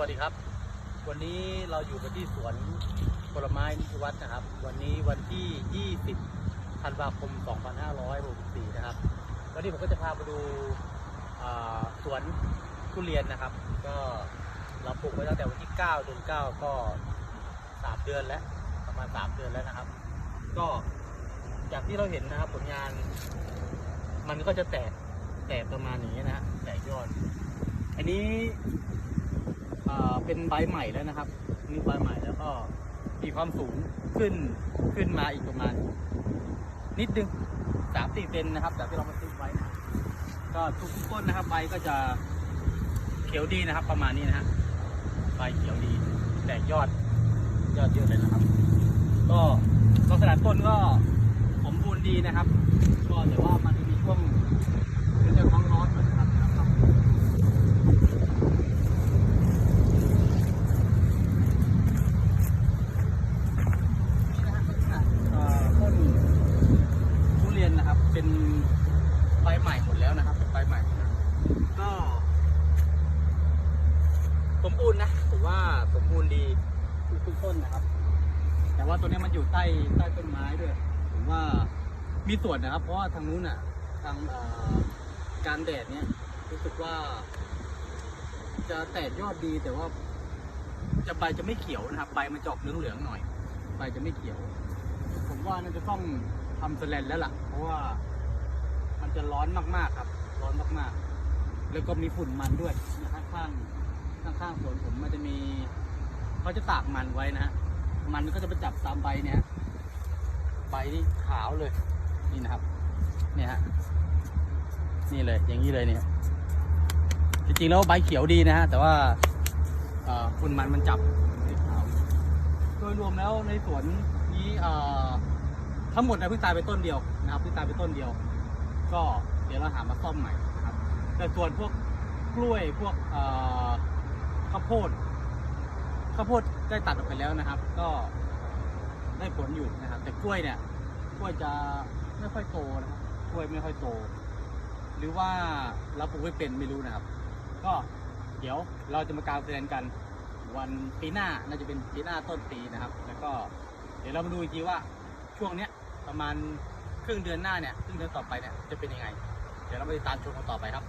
วัสดีครับ วันนี้เราอยู่กันที่สวนผลไม้นิติวัฒน์นะครับ วันนี้วันที่ 20 ธันวาคม 2564 นะครับ วันนี้ผมก็จะพาไปดูสวนทุเรียนนะครับ ก็เราปลูกไว้ตั้งแต่วันที่9เดือน9 ก็ 3 เดือนแล้ว ประมาณ 3 เดือนแล้วนะครับ ก็จากที่เราเห็นนะครับผลงาน มันก็จะแตกแตกประมาณนี้นะแตกยอด อันนี้ เป็นใบใหม่แล้วนะครับนี่ใบใหม่แล้วก็มีความสูงขึ้นขึ้นมาอีกประมาณ นิดนึงสามสี่เซนนะครับจากที่เรามาซื้อไว้นะก็ทุกต้นนะครับใบก็จะเขียวดีนะครับ ประมาณนี้นะฮะใบเขียวดีแตกยอดยอดเยอะเลยนะครับ ก็ลักษณะต้นก็สมบูรณ์ดีนะครับ ก็แต่ว่ามันจะมีช่วงเป็นเรื่องของร้อนเหมือนกันนะครับ นี่นะฮะลักษณะเอ่อต้นทุเรียนนะครับ เป็นใบใหม่หมดแล้วนะครับเป็นใบใหม่หมดแล้วก็ สมบูรณ์นะถือว่าสมบูรณ์ดีทุกต้นนะครับ แต่ว่าตัวนี้มันอยู่ใต้ใต้ต้นไม้ด้วย ผมว่ามีส่วนนะครับ เพราะว่าทางนู้นอะทางการแดดเนี้ยรู้สึกว่า จะแตกยอดดีแต่ว่า จะใบจะไม่เขียวนะครับใบมันจออกเหลืองๆหน่อยใบจะไม่เขียว ผมว่าน่าจะต้องทำสแลนแล้วล่ะ เพราะว่ามันจะร้อนมากๆครับ ร้อนมากๆ แล้วก็มีฝุ่นมันด้วยนะข้าง ข้างๆสวนผมมันจะมีเขาจะตากมันไว้นะฮะมันก็จะไปจับตามใบเนี่ยใบนี่ขาวเลยนี่นะครับ เนี่ยฮะนี่เลยอย่างนี้เลยเนี่ย จริงๆแล้วใบเขียวดีนะฮะแต่ว่าเอ่อฝุ่นมันมันจับขาวโดยรวมแล้วในสวนนี้เอ่อทั้งหมดนะพิ่งตายไปต้นเดียวนะครับพิ่งตายไปต้นเดียว ก็เดี๋ยวเราหามาซ่อมใหม่นะครับ แต่ส่วนพวกกล้วยพวกเอ่อ ข้าวโพดข้าวโพดได้ตัดออกไปแล้วนะครับ ก็ได้ผลอยู่นะครับ แต่กล้วยเนี่ยกล้วยจะไม่ค่อยโตนะครับกล้วยไม่ค่อยโต หรือว่าเราปลูกไม่เป็นไม่รู้นะครับ ก็เดี๋ยวเราจะมากางแสดงกัน วันปีหน้าน่าจะเป็นปีหน้าต้นปีนะครับ แล้วก็เดี๋ยวเรามาดูอีกทีว่าช่วงเนี้ยประมาณครึ่งเดือนหน้าเนี่ยครึ่งเดือนต่อไปเนี่ยจะเป็นยังไง เดี๋ยวเราไปติดตามชมกันต่อไปครับ